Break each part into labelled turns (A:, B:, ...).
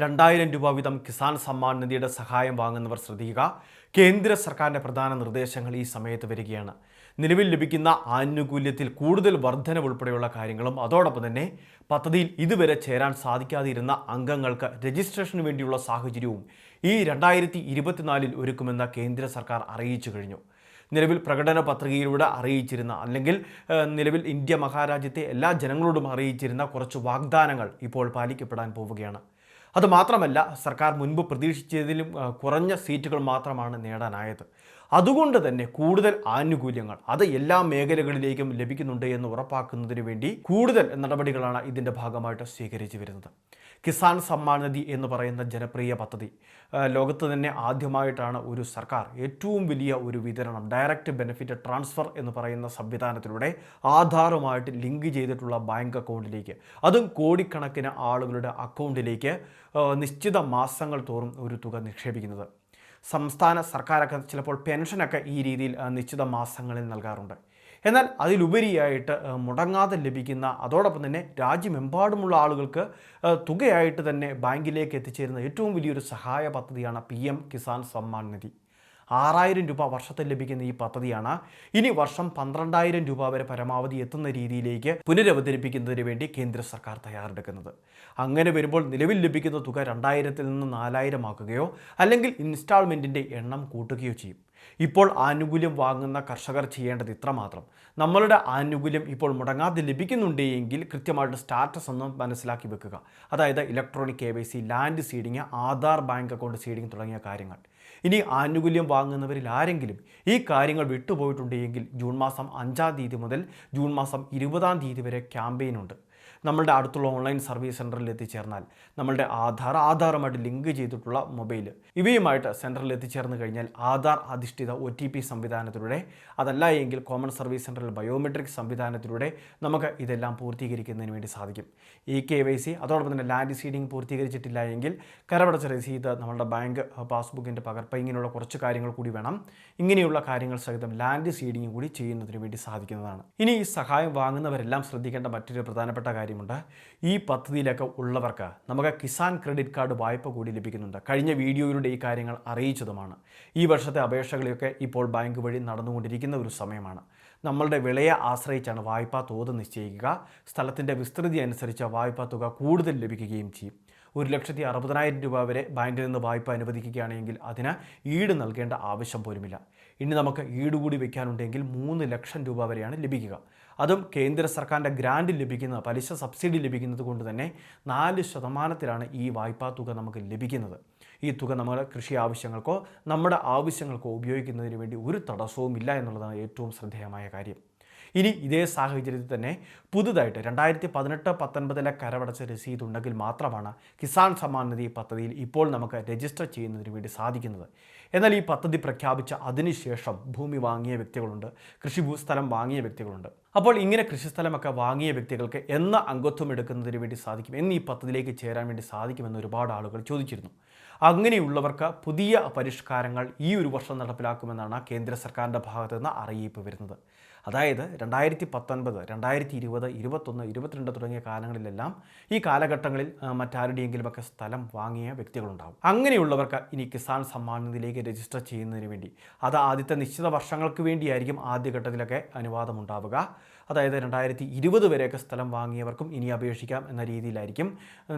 A: രണ്ടായിരം രൂപ വീതം കിസാൻ സമ്മാൻ നിധിയുടെ സഹായം വാങ്ങുന്നവർ ശ്രദ്ധിക്കുക. കേന്ദ്ര സർക്കാരിന്റെ പ്രധാന നിർദ്ദേശങ്ങൾ ഈ സമയത്ത് വരികയാണ്. നിലവിൽ ലഭിക്കുന്ന ആനുകൂല്യത്തിൽ കൂടുതൽ വർധന ഉൾപ്പെടെയുള്ള കാര്യങ്ങളും അതോടൊപ്പം തന്നെ പദ്ധതിയിൽ ഇതുവരെ ചേരാൻ സാധിക്കാതിരുന്ന അംഗങ്ങൾക്ക് രജിസ്ട്രേഷന് വേണ്ടിയുള്ള സാഹചര്യവും ഈ രണ്ടായിരത്തി ഇരുപത്തിനാലിൽ ഒരുക്കുമെന്ന് കേന്ദ്ര സർക്കാർ അറിയിച്ചു കഴിഞ്ഞു. നിലവിൽ പ്രകടന പത്രികയിലൂടെ അറിയിച്ചിരുന്ന അല്ലെങ്കിൽ നിലവിൽ ഇന്ത്യ മഹാരാജ്യത്തെ എല്ലാ ജനങ്ങളോടും അറിയിച്ചിരുന്ന കുറച്ച് വാഗ്ദാനങ്ങൾ ഇപ്പോൾ പാലിക്കപ്പെടാൻ പോവുകയാണ്. അതുമാത്രമല്ല സർക്കാർ മുൻപ് പ്രതീക്ഷിച്ചതിലും കുറഞ്ഞ സീറ്റുകൾ മാത്രമാണ് നേടാനായത്. അതുകൊണ്ട് തന്നെ കൂടുതൽ ആനുകൂല്യങ്ങൾ അത് എല്ലാ മേഖലകളിലേക്കും ലഭിക്കുന്നുണ്ട് എന്ന് ഉറപ്പാക്കുന്നതിന് വേണ്ടി കൂടുതൽ നടപടികളാണ് ഇതിന്റെ ഭാഗമായിട്ട് സ്വീകരിച്ചു വരുന്നത്. കിസാൻ സമ്മാൻ നിധി എന്ന് പറയുന്ന ജനപ്രിയ പദ്ധതി ലോകത്ത് തന്നെ ആദ്യമായിട്ടാണ് ഒരു സർക്കാർ ഏറ്റവും വലിയ ഒരു വിതരണം ഡയറക്റ്റ് ബെനിഫിറ്റ് ട്രാൻസ്ഫർ എന്ന് പറയുന്ന സംവിധാനത്തിലൂടെ ആധാറുമായിട്ട് ലിങ്ക് ചെയ്തിട്ടുള്ള ബാങ്ക് അക്കൗണ്ടിലേക്ക് അതും കോടിക്കണക്കിന് ആളുകളുടെ അക്കൗണ്ടിലേക്ക് നിശ്ചിത മാസങ്ങൾ തോറും ഒരു തുക നിക്ഷേപിക്കുന്നത്. സംസ്ഥാന സർക്കാരൊക്കെ ചിലപ്പോൾ പെൻഷനൊക്കെ ഈ രീതിയിൽ നിശ്ചിത മാസങ്ങളിൽ നൽകാറുണ്ട്. എന്നാൽ അതിലുപരിയായിട്ട് മുടങ്ങാതെ ലഭിക്കുന്ന അതോടൊപ്പം തന്നെ രാജ്യമെമ്പാടുമുള്ള ആളുകൾക്ക് തുകയായിട്ട് തന്നെ ബാങ്കിലേക്ക് എത്തിച്ചേരുന്ന ഏറ്റവും വലിയൊരു സഹായ പദ്ധതിയാണ് പി കിസാൻ സമ്മാൻ നിധി. ആറായിരം രൂപ വർഷത്തിൽ ലഭിക്കുന്ന ഈ പദ്ധതിയാണ്. ഇനി വർഷം പന്ത്രണ്ടായിരം രൂപ വരെ പരമാവധി എത്തുന്ന രീതിയിലേക്ക് പുനരവതരിപ്പിക്കുന്നതിന് വേണ്ടി കേന്ദ്ര സർക്കാർ തയ്യാറെടുക്കുന്നത്. അങ്ങനെ വരുമ്പോൾ നിലവിൽ ലഭിക്കുന്ന തുക രണ്ടായിരത്തിൽ നിന്ന് നാലായിരം ആക്കുകയോ അല്ലെങ്കിൽ ഇൻസ്റ്റാൾമെന്റിന്റെ എണ്ണം കൂട്ടുകയോ ചെയ്യും. ഇപ്പോൾ ആനുകൂല്യം വാങ്ങുന്ന കർഷകർ ചെയ്യേണ്ടത് ഇത്രമാത്രം. നമ്മളുടെ ആനുകൂല്യം ഇപ്പോൾ മുടങ്ങാതെ ലഭിക്കുന്നുണ്ട് എങ്കിൽ കൃത്യമായിട്ട് സ്റ്റാറ്റസ് ഒന്ന് മനസ്സിലാക്കി വെക്കുക. അതായത് electronic K Y C land seeding Aadhaar bank account seeding തുടങ്ങിയ കാര്യങ്ങൾ. ഇനി ആനുകൂല്യം വാങ്ങുന്നവരിൽ ആരെങ്കിലും ഈ കാര്യങ്ങൾ വിട്ടുപോയിട്ടുണ്ടെങ്കിൽ ജൂൺ മാസം അഞ്ചാം തീയതി മുതൽ ജൂൺ മാസം ഇരുപതാം തീയതി വരെ ക്യാമ്പയിനുണ്ട്. നമ്മളുടെ അടുത്തുള്ള ഓൺലൈൻ സർവീസ് സെന്ററിൽ എത്തിച്ചേർന്നാൽ നമ്മളുടെ ആധാർ ആധാറുമായിട്ട് ലിങ്ക് ചെയ്തിട്ടുള്ള മൊബൈൽ ഇവയുമായിട്ട് സെന്ററിൽ എത്തിച്ചേർന്ന് കഴിഞ്ഞാൽ ആധാർ അധിഷ്ഠിത ഒ ടി പി സംവിധാനത്തിലൂടെ അതല്ല എങ്കിൽ കോമൺ സർവീസ് സെന്ററിൽ ബയോമെട്രിക് സംവിധാനത്തിലൂടെ നമുക്ക് ഇതെല്ലാം പൂർത്തീകരിക്കുന്നതിന് വേണ്ടി സാധിക്കും. ഈ കെ വൈ സി അതോടൊപ്പം തന്നെ ലാൻഡ് സീഡിംഗ് പൂർത്തീകരിച്ചിട്ടില്ല എങ്കിൽ കരമടച്ച രസീത് നമ്മളുടെ ബാങ്ക് പാസ്ബുക്കിന്റെ പകർപ്പ് ഇങ്ങനെയുള്ള കുറച്ച് കാര്യങ്ങൾ കൂടി വേണം. ഇങ്ങനെയുള്ള കാര്യങ്ങൾ സഹിതം ലാൻഡ് സീഡിംഗ് കൂടി ചെയ്യുന്നതിന് വേണ്ടി സാധിക്കുന്നതാണ്. ഇനി ഈ സഹായം വാങ്ങുന്നവരെല്ലാം ശ്രദ്ധിക്കേണ്ട മറ്റൊരു പ്രധാനപ്പെട്ട കാര്യമുണ്ട്. ഈ പദ്ധതിയിലൊക്കെ ഉള്ളവർക്ക് നമുക്ക് കിസാൻ ക്രെഡിറ്റ് കാർഡ് വായ്പ കൂടി ലഭിക്കുന്നുണ്ട്. കഴിഞ്ഞ വീഡിയോയിലൂടെ ഈ കാര്യങ്ങൾ അറിയിച്ചതുമാണ്. ഈ വർഷത്തെ അപേക്ഷകളൊക്കെ ഇപ്പോൾ ബാങ്ക് വഴി നടന്നുകൊണ്ടിരിക്കുന്ന ഒരു സമയമാണ്. നമ്മളുടെ വിളയെ ആശ്രയിച്ചാണ് വായ്പാ തോത് നിശ്ചയിക്കുക. സ്ഥലത്തിന്റെ വിസ്തൃതി അനുസരിച്ച് വായ്പാ തുക കൂടുതൽ ലഭിക്കുകയും ചെയ്യും. ഒരു ലക്ഷത്തി അറുപതിനായിരം രൂപ വരെ ബാങ്കിൽ നിന്ന് വായ്പ അനുവദിക്കുകയാണെങ്കിൽ അതിന് ഈട് നൽകേണ്ട ആവശ്യം പോലുമില്ല. ഇനി നമുക്ക് ഈട് കൂടി വയ്ക്കാനുണ്ടെങ്കിൽ മൂന്ന് ലക്ഷം രൂപ വരെയാണ് ലഭിക്കുക. അതും കേന്ദ്ര സർക്കാരിന്റെ ഗ്രാൻഡ് ലഭിക്കുന്ന പലിശ സബ്സിഡി ലഭിക്കുന്നത് കൊണ്ട് തന്നെ നാല് ശതമാനത്തിലാണ് ഈ വായ്പാ തുക നമുക്ക് ലഭിക്കുന്നത്. ഈ തുക നമ്മുടെ കൃഷി ആവശ്യങ്ങൾക്കോ നമ്മുടെ ആവശ്യങ്ങൾക്കോ ഉപയോഗിക്കുന്നതിന് വേണ്ടി ഒരു തടസ്സവും ഇല്ല എന്നുള്ളതാണ് ഏറ്റവും ശ്രദ്ധേയമായ കാര്യം. ഇനി ഇതേ സാഹചര്യത്തിൽ തന്നെ പുതുതായിട്ട് രണ്ടായിരത്തി പതിനെട്ട് പത്തൊൻപതിലെ കരവടച്ച രസീത് ഉണ്ടെങ്കിൽ മാത്രമാണ് കിസാൻ സമ്മാൻ നിധി പദ്ധതിയിൽ ഇപ്പോൾ നമുക്ക് രജിസ്റ്റർ ചെയ്യുന്നതിന് വേണ്ടി സാധിക്കുന്നത്. എന്നാൽ ഈ പദ്ധതി പ്രഖ്യാപിച്ച അതിനുശേഷം ഭൂമി വാങ്ങിയ വ്യക്തികളുണ്ട് കൃഷി ഭൂസ്ഥലം വാങ്ങിയ വ്യക്തികളുണ്ട്. അപ്പോൾ ഇങ്ങനെ കൃഷിസ്ഥലമൊക്കെ വാങ്ങിയ വ്യക്തികൾക്ക് എന്ന അംഗത്വം എടുക്കുന്നതിന് വേണ്ടി സാധിക്കും എന്ന് ഈ പദ്ധതിയിലേക്ക് ചേരാൻ വേണ്ടി സാധിക്കുമെന്ന് ഒരുപാട് ആളുകൾ ചോദിച്ചിരുന്നു. അങ്ങനെയുള്ളവർക്ക് പുതിയ പരിഷ്കാരങ്ങൾ ഈ ഒരു വർഷം നടപ്പിലാക്കുമെന്നാണ് കേന്ദ്ര സർക്കാരിന്റെ ഭാഗത്ത് നിന്ന് അറിയിപ്പ് വരുന്നത്. അതായത് രണ്ടായിരത്തി പത്തൊൻപത് രണ്ടായിരത്തി ഇരുപത് ഇരുപത്തൊന്ന് ഇരുപത്തിരണ്ട് തുടങ്ങിയ കാലങ്ങളിലെല്ലാം ഈ കാലഘട്ടങ്ങളിൽ മറ്റാരുടെയെങ്കിലുമൊക്കെ സ്ഥലം വാങ്ങിയ വ്യക്തികളുണ്ടാകും അങ്ങനെയുള്ളവർക്ക് ഇനി കിസാൻ സമ്മാൻ നിധിയിലേക്ക് രജിസ്റ്റർ ചെയ്യുന്നതിന് വേണ്ടി. അത് ആദ്യത്തെ നിശ്ചിത വർഷങ്ങൾക്ക് വേണ്ടിയായിരിക്കും ആദ്യഘട്ടത്തിലൊക്കെ അനുവാദമുണ്ടാവുക. അതായത് രണ്ടായിരത്തി ഇരുപത് വരെയൊക്കെ സ്ഥലം വാങ്ങിയവർക്കും ഇനി അപേക്ഷിക്കാം എന്ന രീതിയിലായിരിക്കും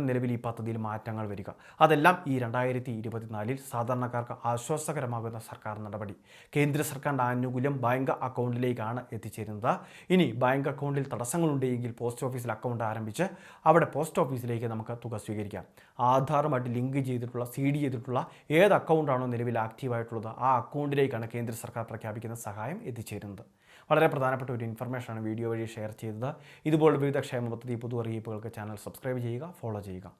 A: നിലവിൽ ഈ പദ്ധതിയിൽ മാറ്റങ്ങൾ വരിക. അതെല്ലാം ഈ രണ്ടായിരത്തി ഇരുപത്തിനാലിൽ സാധാരണക്കാർക്ക് ആശ്വാസകരമാകുന്ന സർക്കാർ നടപടി. കേന്ദ്ര സർക്കാരിന്റെ ആനുകൂല്യം ബാങ്ക് അക്കൗണ്ടിലേക്കാണ് എത്തിച്ചേരുന്നത്. ഇനി ബാങ്ക് അക്കൗണ്ടിൽ തടസ്സങ്ങളുണ്ടെങ്കിൽ പോസ്റ്റ് ഓഫീസിൽ അക്കൗണ്ട് ആരംഭിച്ച് അവിടെ പോസ്റ്റ് ഓഫീസിലേക്ക് നമുക്ക് തുക സ്വീകരിക്കാം. ആധാറുമായിട്ട് ലിങ്ക് ചെയ്തിട്ടുള്ള സി ഡി ചെയ്തിട്ടുള്ള ഏത് അക്കൗണ്ടാണോ നിലവിൽ ആക്റ്റീവായിട്ടുള്ളത് ആ അക്കൗണ്ടിലേക്കാണ് കേന്ദ്ര സർക്കാർ പ്രഖ്യാപിക്കുന്ന സഹായം എത്തിച്ചേരുന്നത്. വളരെ പ്രധാനപ്പെട്ട ഒരു ഇൻഫർമേഷനാണ് വീഡിയോ വഴി ഷെയർ ചെയ്തത്. ഇതുപോലുള്ള വിവിധ ക്ഷേമ പദ്ധതി പുതു അറിയിപ്പുകൾക്ക് ചാനൽ സബ്സ്ക്രൈബ് ചെയ്യുക ഫോളോ ചെയ്യുക.